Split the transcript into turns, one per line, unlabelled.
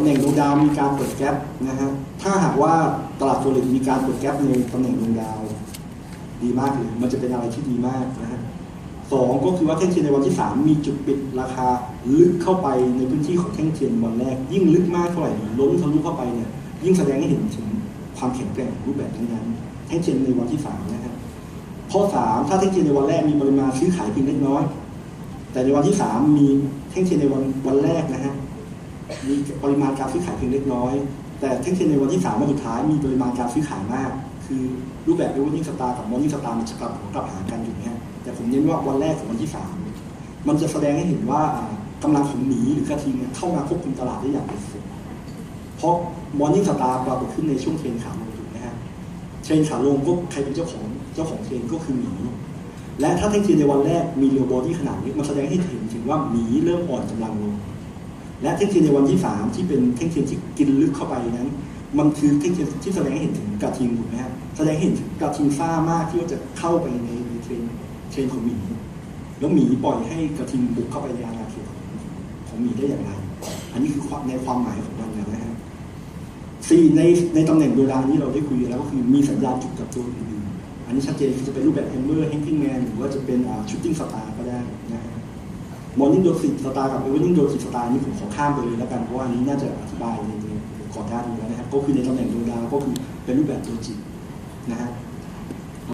ตำแหน่งดวงดาวมีการเปิดแก๊ปนะฮะถ้าหากว่าตลาดโฟเร็กมีการเปิดแก๊ปในตำแหน่งดวงดาว ดีมากเลยมันจะเป็นอะไรที่ดีมากนะฮะสองก็คือว่าแท่งเทียนในวันที่สามมีจุดปิดราคาลึกเข้าไปในพื้นที่ของแท่งเทียนวันแรก ยิ่งลึกมากเท่าไหร่ล้นทะลุเข้าไปเนี่ยยิ่งแสดงให้เห็นถึงความแข็งแกร่งของรูปแบบนั้นๆแท่งเทียนในวันที่สามนะฮะข้อสามถ้าแท่งเทียนในวันแรกมีปริมาณซื้อขายเพียงเล็กน้อย แต่ในวันที่สามมีแท่งเทียนในวันวันแรกนะฮะ มีปริมาณการซื้อขายเพียงเล็กน้อย แต่แท่งเทียนในวันที่สามวันสุดท้ายมีปริมาณการซื้อขายมาก คือรูปแบบ e v e r i n g Star กับ Morning Star มันจะกลับกลับหากันอยู่นะฮะแต่ผมเน้นว่าวันแรกของวันที่สามมันจะแสดงให้เห็นว่าอ่ากำลังของหมีหรือกระทิงเข้ามาควบคุมตลาดได้อย่างเป็นสุดเพราะ Morning Star ปรากฏขึ้นในช่วงเทรนขาลงถูกไหมฮะเทรนขาลงก็ใครเป็นเจ้าของเจ้าของเทรนก็คือหมีและถ้าแท่งเทียนในวันแรกมีเรียวบอดี้ขนาดเล็กมันแสดงให้เห็นถึงว่าหมีเริ่มอ่อนกำลังลง และแท่งเทียนในวันที่สามที่เป็นแท่งเทียนที่กินลึกเข้าไปนั้น มันคือแท่งเทียนที่แสดงให้เห็นถึงกระทิงถูกไหมฮะแสดงให้เห็นถึงกระทิงซ่ามากที่ว่าจะเข้าไปในในเทรนเทรนของหมีแล้วหมีปล่อยให้กระทิงบุกเข้าไปในอาณาเขตของของหมีได้อย่างไร อันนี้คือความในความหมายของมันนะฮะสี่ในในตำแหน่งโดยรานี้เราได้คุยแล้วก็คือมีสัญญาณจุดกับตัวอื่นอันนี้ชัดเจนจะเป็นรูปแบบแฮมเมอร์แฮงกิ้งแมนหรือว่าจะเป็นชุดติ้งสตาร์ก็ได้นะฮะ มอร์นิ่งโดสิตสตาร์กับเอเวอร์นิ่งโดสิตสตาร์นี่ผมขอข้ามไปเลยแล้วกัน เพราะว่านี้น่าจะอธิบายในในก่อนหน้านี้แล้วนะครับ ก็คือในตำแหน่งดวงดาวก็คือเป็นรูปแบบตัวจิตนะฮะ